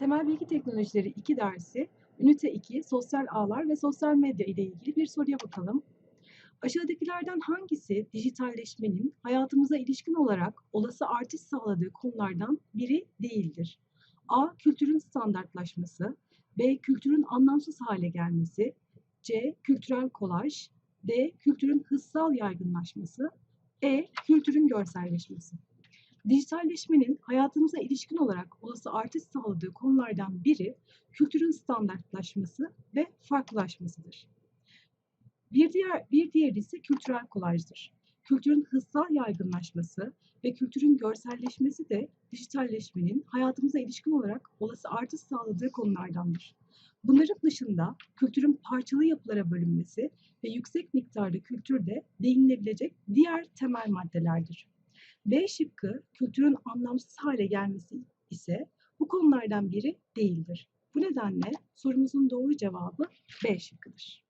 Bilgi Teknolojileri 2 dersi, Ünite 2, Sosyal Ağlar ve Sosyal Medya ile ilgili bir soruya bakalım. Aşağıdakilerden hangisi dijitalleşmenin hayatımıza ilişkin olarak olası artış sağladığı konulardan biri değildir? A. Kültürün standartlaşması B. Kültürün anlamsız hale gelmesi C. Kültürel kolaj D. Kültürün hızsal yaygınlaşması E. Kültürün görselleşmesi Dijitalleşmenin hayatımıza ilişkin olarak olası artış sağladığı konulardan biri kültürün standartlaşması ve farklılaşmasıdır. Bir diğer bir diğeri ise kültürel kolajdır. Kültürün hızsal yaygınlaşması ve kültürün görselleşmesi de dijitalleşmenin hayatımıza ilişkin olarak olası artış sağladığı konulardandır. Bunların dışında kültürün parçalı yapılara bölünmesi ve yüksek miktarda kültürde değinilebilecek diğer temel maddelerdir. B şıkkı kültürün anlamsız hale gelmesi ise bu konulardan biri değildir. Bu nedenle sorumuzun doğru cevabı B şıkkıdır.